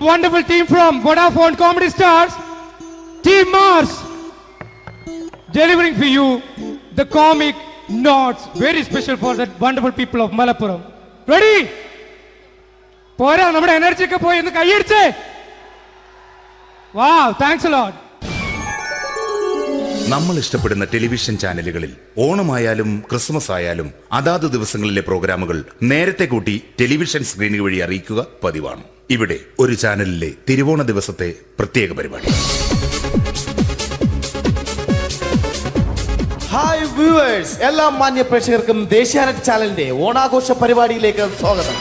wonderful team from Vodafone Comedy Stars, Team Mars, delivering for you the comic notes, very special for the wonderful people of Malappuram. Ready? പോരാ നമ്മുടെ energy ഒക്കെ പോയി ഒന്ന് കൈയടിച്ചേ വാ thanks load നമ്മൾ ഇഷ്ടപ്പെടുന്ന television ചാനലുകളിൽ ഓണമായാലും ക്രിസ്മസ് ആയാലും അതാത് ദിവസങ്ങളിലെ പ്രോഗ്രാമുകൾ നേരത്തെ കൂട്ടി ടെലിവിഷൻ സ്ക്രീനുകൾ വഴി അറിയിക്കുക പതിവാണ് ഇവിടെ ഒരു ചാനലിലെ തിരുവോണ ദിവസത്തെ പ്രത്യേക പരിപാടി. ഹായ് വ്യൂവേഴ്സ് എല്ലാ മാന്യ പ്രേക്ഷകർക്കും ദേശീയാനെറ്റ് ചാനലിന്റെ ഓണാഘോഷ പരിപാടിയിലേക്ക് സ്വാഗതം.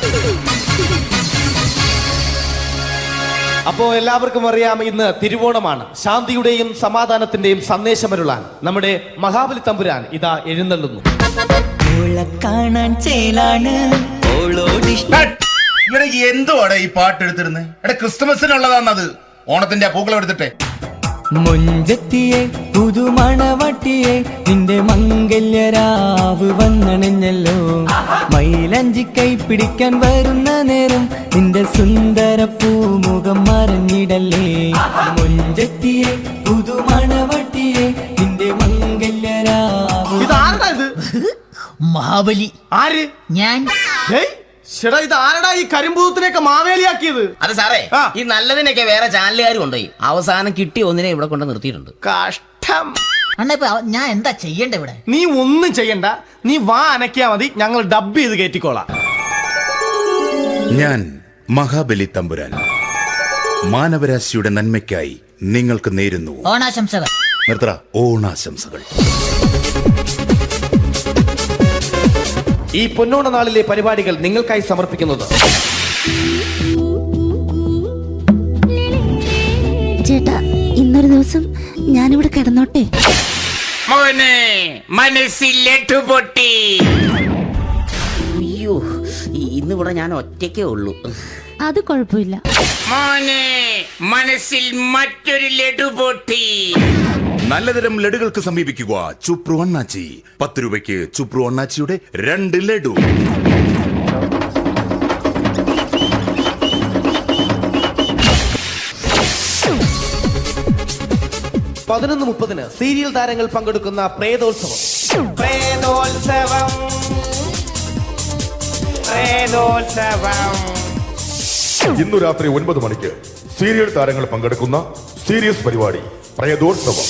അപ്പോൾ എല്ലാവർക്കും അറിയാം ഇന്ന് തിരുവോണമാണ്. ശാന്തിയുടെയും സമാധാനത്തിന്റെയും സന്ദേശമരുളാൻ നമ്മുടെ മഹാബലി തമ്പുരാൻ ഇതാ എഴുന്നള്ളുന്നു. കാണാൻ ചേലാണ്. ഇവിടെ എന്തുവാടെ ഈ പാട്ട് എടുത്തിരുന്നത് എടാ ക്രിസ്മസിനുള്ളതാണത് ഓണത്തിന്റെ ആ പൂക്കളം എടുത്തിട്ടെ. മുഞ്ചത്തിയെ പുതുമണവട്ടിയെ നിന്റെ മംഗല്യരാവ് വന്നണഞ്ഞല്ലോ. മൈലഞ്ചി കൈ പിടിക്കാൻ വരുന്ന നേരം നിന്റെ സുന്ദര പൂമുഖം മറിഞ്ഞിടല്ലേ. മുഞ്ചത്തിയെ പുതുമണവട്ടിയെ നിന്റെ മംഗല്യരാവ് ഇതാരടാ ഇത്? മഹാബലി. ആര്? ഞാൻ. ശ്ശെടാ ഇത് ആരടാ ഈ കരിമ്പൂത്തിനെയൊക്കെ മാവേലിയാക്കിയത്? അത് സാറേ ആ. ഈ നല്ലതിനൊക്കെ വേറെ ചാനലുകാർ കൊണ്ടുപോയി അവസാനം കിട്ടി ഒന്നിനെ ഇവിടെ കൊണ്ട് നിർത്തിയിട്ടുണ്ട്. കഷ്ടം. അണ്ണ ഇപ്പൊ ഞാൻ എന്താ ചെയ്യണ്ട ഇവിടെ? നീ ഒന്നും ചെയ്യണ്ട. നീ വാ അനക്കിയാ മതി. ഞങ്ങൾ ഡബ് ചെയ്ത് കയറ്റിക്കോളാം ഞാൻ മഹാബലി തമ്പുരാൻ. മാനവരാശിയുടെ നന്മയ്ക്കായി നിങ്ങൾക്ക് നേരുന്നു. ഓണാശംസകൾ. നിർത്തറ ഓണാശംസകൾ. ഈ പൊന്നോണ നാളിലെ പരിപാടികൾ നിങ്ങൾക്കായി സമർപ്പിക്കുന്നത്. ചേട്ടാ ഇന്നൊരു ദിവസം ഞാനിവിടെ കിടന്നോട്ടെ. മോനെ മനസ്സിലെട്ടു പൊട്ടി. അയ്യോ ഇന്നിവിടെ ഇന്ന് ഇവിടെ ഞാൻ ഒറ്റയ്ക്കേ ഉള്ളൂ. അത് കുഴപ്പമില്ല. മോനെ മനസ്സിൽ മറ്റൊരു ലഡു പൊട്ടി. നല്ലതരം ലഡുകൾക്ക് സമീപിക്കുക ചുപ്രു അണ്ണാച്ചി. പത്ത് രൂപയ്ക്ക് ചുപ്രു അണ്ണാച്ചിയുടെ രണ്ട് ലഡു. പതിനൊന്ന് മുപ്പതിന് സീരിയൽ താരങ്ങൾ പങ്കെടുക്കുന്ന പ്രേതോത്സവം. പ്രേതോത്സവം. പ്രേതോത്സവം. ഇന്നു രാത്രി ഒൻപത് മണിക്ക് സീരിയൽ താരങ്ങൾ പങ്കെടുക്കുന്ന സീരിയസ് പരിപാടി പ്രയതോത്സവം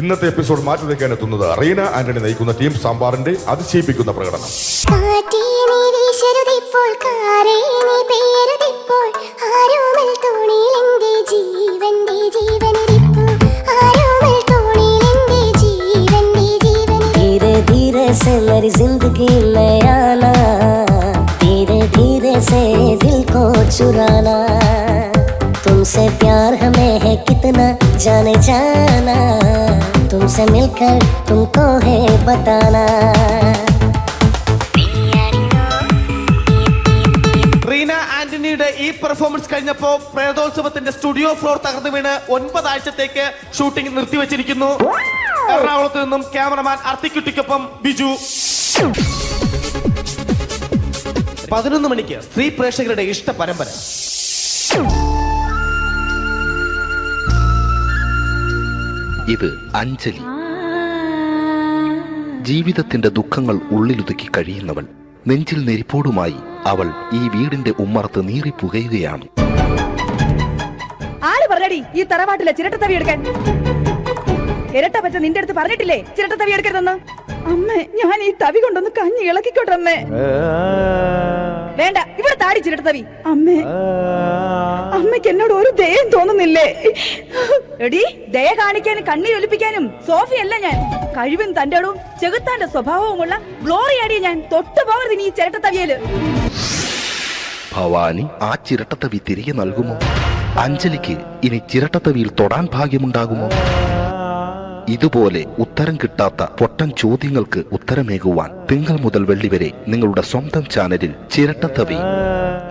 ഇന്നത്തെ എപ്പിസോഡ് മാറ്റി വയ്ക്കാൻ എത്തുന്നത് റീന ആന്റണി നയിക്കുന്ന ടീം സാമ്പാറിന്റെ അതിശയിപ്പിക്കുന്ന പ്രകടനം കാറ്റേ നീ വീശരുതിപ്പോൾ കാറേ നീ പേരുതിപ്പോൾ ആരോമൽ തോണിയിൽ എന്റെ ജീവന്റെ ജീവനിരിപ്പു ആരോമൽ തോണിയിൽ എന്റെ ജീവന്റെ ജീവനിരിപ്പു धीरे धीरे से मेरी जिंदगी में आना धीरे धीरे से दिल को चुराना तुमसे प्यार हमें है कितना जाने जाना तुमसे मिलकर तुमको है बताना റീന ആന്റണിയുടെ ഈ പെർഫോമൻസ് കഴിഞ്ഞപ്പോ പ്രേതോത്സവത്തിന്റെ സ്റ്റുഡിയോ ഫ്ലോർ തകർന്നു വീണ് ഒൻപതാഴ്ചത്തേക്ക് ഷൂട്ടിംഗ് നിർത്തിവെച്ചിരിക്കുന്നു എറണാകുളത്ത് നിന്നും ക്യാമറമാൻ അർത്തിക്കുട്ടിക്കൊപ്പം ബിജു പതിനൊന്ന് മണിക്ക് സ്ത്രീ പ്രേക്ഷകരുടെ ഇഷ്ട പരമ്പര ഇത് അഞ്ജലി. ജീവിതത്തിന്റെ ദുഃഖങ്ങൾ ഉള്ളിലുതുക്കി കഴിയുന്നവൾ നെഞ്ചിൽ നെരിപ്പോടുമായി അവൾ ഈ വീടിന്റെ ഉമ്മറത്ത് നീറി പുകയുകയാണ് ആര് പറഞ്ഞടി ഈ തറവാട്ടിലെ ചിരട്ടത്തവി എടുക്കാൻ. ഇരട്ട പറ്റ നിന്റെ അടുത്ത് പറഞ്ഞിട്ടില്ലേ ചിരട്ടത്തവി എടുക്കരുതെന്ന്? അമ്മേ ഞാൻ ഈ തവി കൊണ്ടൊന്ന് കഞ്ഞി ഇളക്കിക്കോട്ടെ അമ്മേ. വേണ്ട ഇവിടെ താടി തവി. അമ്മേ അമ്മയ്ക്ക് എന്നോട് ഒരു ദയം തോന്നുന്നില്ലേ? എടി ദയ കാണിക്കാനും കണ്ണീരൊലിപ്പിക്കാനും സോഫിയല്ല ഞാൻ. കഴിവും തന്റെ അടവും ചെകുത്താന്റെ സ്വഭാവവുമുള്ള ഗ്ലോറിയാടി ഞാൻ. തൊട്ടു പോകരുത് ഈ ചിരട്ട ചിരട്ടത്തവിയൽ ഭവാനി ആ ചിരട്ടത്തവി തിരികെ നൽകുമോ? അഞ്ജലിക്ക് ഇനി ചിരട്ടത്തവിയിൽ തൊടാൻ ഭാഗ്യമുണ്ടാകുമോ? ഇതുപോലെ ഉത്തരം കിട്ടാത്ത പൊട്ടൻ ചോദ്യങ്ങൾക്ക് ഉത്തരമേകുവാൻ തിങ്കൾ മുതൽ വെള്ളി വരെ നിങ്ങളുടെ സ്വന്തം ചാനലിൽ ചിരട്ടത്തവി.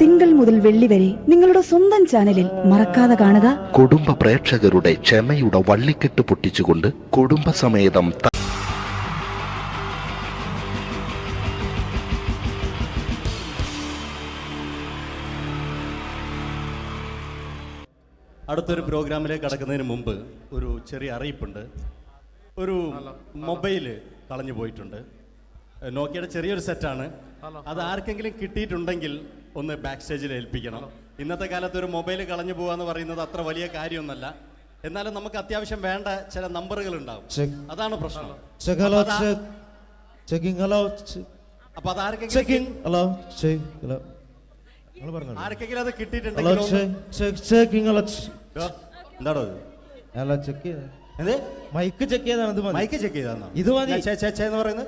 തിങ്കൾ മുതൽ വെള്ളി വരെ നിങ്ങളുടെ സ്വന്തം ചാനലിൽ മറക്കാതെ കാണുക. കുടുംബ പ്രേക്ഷകരുടെ ക്ഷമയുടെ വള്ളിക്കെട്ട് പൊട്ടിച്ചുകൊണ്ട് കുടുംബസമേതം സമേതം അടുത്തൊരു പ്രോഗ്രാമിലേക്ക് കടക്കുന്നതിന് മുമ്പ് ഒരു ചെറിയ അറിയിപ്പുണ്ട്. ഒരു മൊബൈൽ കളഞ്ഞു പോയിട്ടുണ്ട്. നോക്കിയുടെ ചെറിയൊരു സെറ്റാണ്. അത് ആർക്കെങ്കിലും കിട്ടിയിട്ടുണ്ടെങ്കിൽ ഒന്ന് ബാക്ക് സ്റ്റേജിൽ ഏൽപ്പിക്കണം. ഇന്നത്തെ കാലത്ത് ഒരു മൊബൈൽ കളഞ്ഞു പോകുക എന്ന് പറയുന്നത് അത്ര വലിയ കാര്യമൊന്നല്ല. എന്നാലും നമുക്ക് അത്യാവശ്യം വേണ്ട ചില നമ്പറുകൾ ഉണ്ടാവും. അതാണ് പ്രശ്നം. ഹലോ. അപ്പൊ അതാ- ആർക്കെങ്കിലും ചെക്കിംഗ് ഹലോ ചെക്ക് ഹലോ നിങ്ങൾ ആർക്കെങ്കിലും അത് ഹലോ കിട്ടിയിട്ടുണ്ടെങ്കിൽ ഒന്ന് എന്ത്? മൈക്ക് ചെക്ക് ചെയ്താണ് ഇത് മതി. മൈക്ക് ചെക്ക് ചെയ്താന്നോ? ഇത് മതി. ചേ- ചേ- ചേ എന്ന് പറയുന്നത്?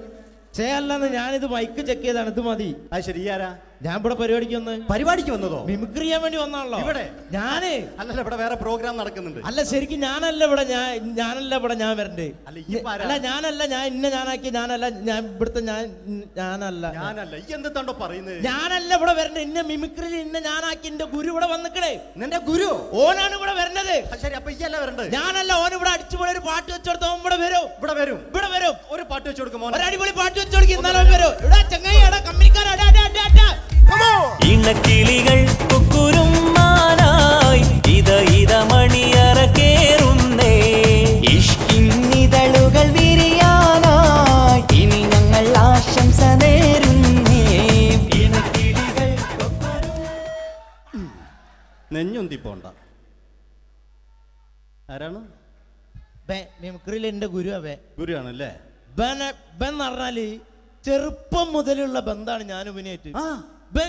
ചേ അല്ലെന്ന് ഞാനിത് മൈക്ക് ചെക്ക് ചെയ്താണ് ഇത് മതി. അത് ശരി ഈ ആരാ? ഞാൻ ഇവിടെ പരിപാടിക്ക് വന്ന് പരിപാടിക്ക് വന്നതോ? മിമിക്രി ചെയ്യാൻ വേണ്ടി വന്നാണല്ലോ. ഇവിടെ? ഞാൻ. അല്ലല്ല ഇവിടെ വേറെ പ്രോഗ്രാം നടക്കുന്നുണ്ട്. അല്ല ശരിക്കും ഞാനല്ല ഇവിടെ ഞാൻ ഞാനല്ല ഇവിടെ ഞാൻ വരണ്ടേ. അല്ല? ഞാനല്ല ഞാൻ ഇന്ന ഞാനാക്കി ഞാനല്ല ഞാൻ ഇവിടുത്തെ ഞാൻ ഞാനല്ല. ഞാനല്ല. ഈ എന്താണ്ടോ പറയുന്നത് ഞാനല്ല ഇവിടെ വരണ്ടേ. ഇന്ന മിമിക്രി ഇന്ന ഞാനാക്കി എന്റെ ഗുരു ഇവിടെ വന്നിക്കണേ. നിന്റെ ഗുരു? ഓനാണ് ഇവിടെ വരണത് ശരി അപ്പൊ ഈ അല്ല വരണ്ടത് ഞാനല്ല ഓൻ ഇവിടെ അടിച്ചുപൊളി ഒരു പാട്ട് വെച്ചോടുത്തോ ഓൻ ഇവിടെ വരും. ഇവിടെ വരും. ഇവിടെ വരും. ഒരു പാട്ട് വെച്ചു കൊടുക്കും ഒരു അടിപൊളി പാട്ട് വെച്ചു കൊടുക്കും ഇന്നാലും ഓൻ വരും. ഇവിടെ ചങ്ങായി എടാ. ഇണക്കിളികൾ കുക്കുരുമാനായി ഇത ഇത മണിയറ കേറുന്നേ. ഇഷ്കിന്നിതളുകൾ വിരിയാനായി ഇനി ഞങ്ങൾ ആശംസ നേരുന്നേ. ഇണക്കിളികൾ നെഞ്ഞൊന്തി പോണ്ട. ആരാണ്? ബേ, മിമിക്രിയിൽ എന്റെ ഗുരു അവേ. ഗുരുവാണല്ലേ ബൻ പറഞ്ഞാൽ ചെറുപ്പം മുതലുള്ള ബന്ധാണ് ഞാൻ ഇവനായിട്ട് ആ. ഇവൻ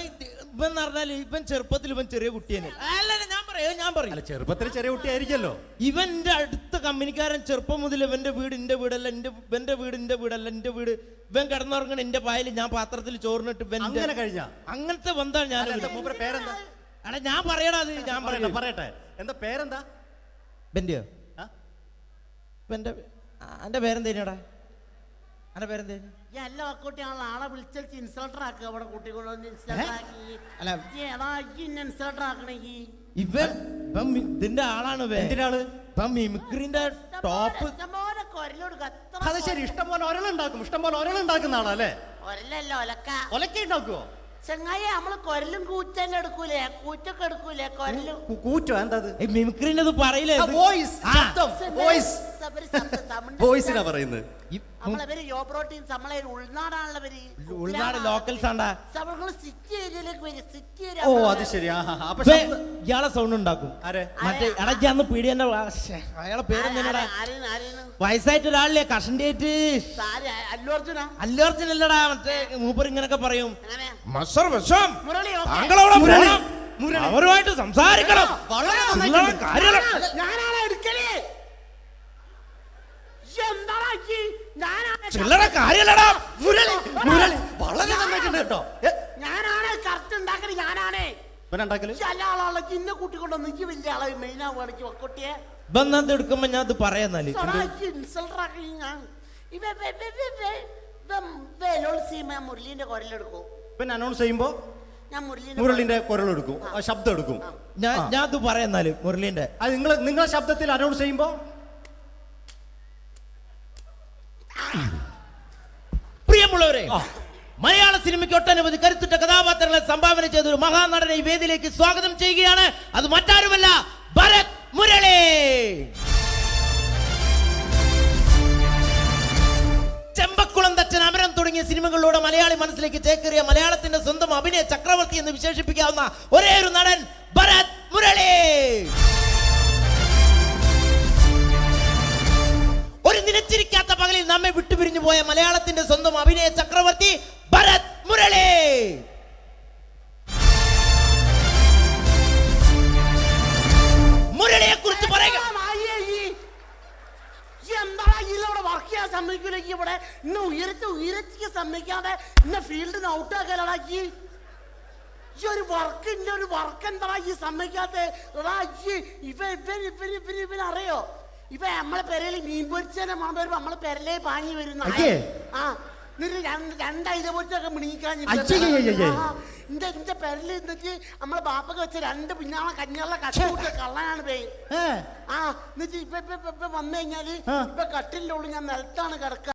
എന്ന് പറഞ്ഞാൽ ഇവൻ ചെറുപ്പത്തിൽ ഇവൻ ചെറിയ കുട്ടിയാണ് അല്ല ഞാൻ പറയാം ഞാൻ പറയും. അല്ല ചെറുപ്പത്തിൽ ചെറിയ കുട്ടിയായിരിക്കല്ലോ. ഇവന്റെ അടുത്ത കമ്പനിക്കാരൻ ചെറുപ്പം മുതൽ ഇവന്റെ വീട് എന്റെ വീടല്ല എന്റെ ഇവന്റെ വീട് എന്റെ വീടല്ല എന്റെ വീട്. ഇവൻ കിടന്നുറങ്ങണ എന്റെ പായൽ ഞാൻ പാത്രത്തിൽ ചോറിനിട്ട് ഇവന്റെ അങ്ങനെ കഴിഞ്ഞ? അങ്ങനത്തെ ബന്ധാണ് ഞാൻ മൂപ്പരെ പേരെന്താ? അല്ല ഞാൻ പറയടാ അത് ഞാൻ പറയണ പറയട്ടെ. പറയട്ടെ. എന്താ പേരെന്താ? ബെന്റെ ആ? ഇവന്റെ എന്റെ പേരെന്തേനാടാ എല്ലാ കുട്ടിയാണല്ലോ ആളെ വിളിച്ചു ഇൻസൾട്ടർ ആക്കുക അവിടെ കുട്ടി കൊണ്ടുവന്ന് ഇൻസൾട്ടർ ആക്കി. അല്ല. ഏടാ ഇൻസൾട്ടർ ആക്കണെങ്കി ഇവൻ ഇതിന്റെ ആളാണ് ഇവൻ. മിമിക്രിന്റെ ടോപ്പ് ഇഷ്ടംപോലെ അത് ശരി ഇഷ്ടം പോലെ ഒരളുണ്ടാക്കും. ഇഷ്ടം പോലെ ഒരളുണ്ടാക്കുന്ന ആളല്ലേ കൊരലല്ലോ ഒലക്ക. ഒലക്കെ ഉണ്ടാക്കുവോ? ചെങ്ങായി നമ്മൾ കൊരലും കൂറ്റെല്ലാം എടുക്കൂലേ? കൂറ്റൊക്കെ എടുക്കൂലേ കൊരലും? കു- കൂറ്റോ? എന്താ അത് ഈ മിമിക്രിന്റെ ഇത് പറയില്ലേ ഇത്? വോയിസ് ആ. ശബ്ദം വോയിസ് വോയിസിനാ പറയുന്നത്. ഉൾനാട് ലോക്കൽ ആണ്ടാ. സിറ്റി ഏരിയയിലേക്ക് വരും. സിറ്റി ഓ അത് ശരി ഇയാളെ സൗണ്ട് ഉണ്ടാക്കും. ആരെ? മറ്റേ അടയ്ക്കാന്ന് പീടിയന്റെ അയാളെ പേര് വയസ്സായിട്ട് ഒരാളില്ലേ? കഷണ്ടിയായിട്ട് സാരി അല്ലു അർജുൻ അല്ലടാ മറ്റേ മൂപ്പർ ഇങ്ങനൊക്കെ പറയും. മസർ വിഷം. അവരുമായിട്ട് സംസാരിക്കണം. കാര്യങ്ങൾ ഞാനാണ് എടുക്കൽ എന്താടാ ഈ? ഞാനാണ് ചില്ലറ കാര്യല്ലടാ. മുരളി മുരളി. വളരെ നന്നായിട്ടുണ്ട് കേട്ടോ. ഞാനാണ് കറക്റ്റ് ഉണ്ടാക്കൽ ഞാനാണേ. വലിയ ആളെ മെയിൻ ബന്ധത്ത് എടുക്കുമ്പോ ഞാൻ ഇത് പറയാന്നാൽ ഇൻസൾട്ടർ ആക്കി ഞാൻ ഇവ വെ- വെ- വെ- വെ- വെ- വെലോൾ സീമ മുരളീന്റെ കുരലെടുക്കും പിന്നെ അനൗൺസ് ചെയ്യുമ്പോ ഞാൻ മുരളീന്റെ കുരലെടുക്കും ശബ്ദം എടുക്കും. ഞാൻ ഞാൻ പറയാന്നാൽ മുരളീന്റെ. അത് നിങ്ങൾ നിങ്ങളെ ശബ്ദത്തിൽ അനൗൺസ് ചെയ്യുമ്പോ പ്രിയമുള്ളവരെ മലയാള സിനിമയ്ക്ക് ഒട്ടനവധി കരുത്തുറ്റ കഥാപാത്രങ്ങളെ സംഭാവന ചെയ്ത ഒരു മഹാനടനെ വേദിയിലേക്ക് സ്വാഗതം ചെയ്യുകയാണ്. അത് മറ്റാരുമല്ല ഭരത് മുരളി. ചെമ്പക്കുളം തച്ചൻ അമരം തുടങ്ങിയ സിനിമകളിലൂടെ മലയാളി മനസ്സിലേക്ക് ചേക്കേറിയ മലയാളത്തിന്റെ സ്വന്തം അഭിനയ ചക്രവർത്തി എന്ന് വിശേഷിപ്പിക്കാവുന്ന ഒരേ ഒരു നടൻ ഭരത് മുരളി. ഒരു നിലച്ചിരിക്കാത്ത പകലിൽ നമ്മെ വിട്ടുപിരിഞ്ഞു പോയ മലയാളത്തിന്റെ സ്വന്തം അഭിനയ ചക്രവർത്തി ഭരത് മുരളി. മുരളിയെ കുറിച്ച് പറയുക ഇവിടെ? സമ്മതിക്കാതെ ഈ ഒരു ഒരു വർക്ക് ഈ അറിയോ? ഇവ നമ്മളെ പെരയിൽ മീൻ പൊരിച്ചതിന്റെ മണം വരുമ്പോ നമ്മളെ പെരലേ പാഞ്ഞു വരുന്ന അയ്യേ. ആ എന്നിട്ട് രണ്ട് പൊരിച്ചൊക്കെ. എന്റെ എന്റെ പെരൽ എന്നിട്ട് നമ്മളെ ബാപ്പൊക്കെ വെച്ച രണ്ട് പിന്നാളെ കഞ്ഞാളെ കട്ടുകൂട്ടിയ കള്ളനാണ് പേ ഏ. ആ എന്നിട്ട് ഇപ്പൊ ഇപ്പൊ ഇപ്പൊ- ഇപ്പൊ വന്നു കഴിഞ്ഞാൽ ഇപ്പൊ ഉള്ളിൽ ഞാൻ നിലത്താണ് കിടക്കുക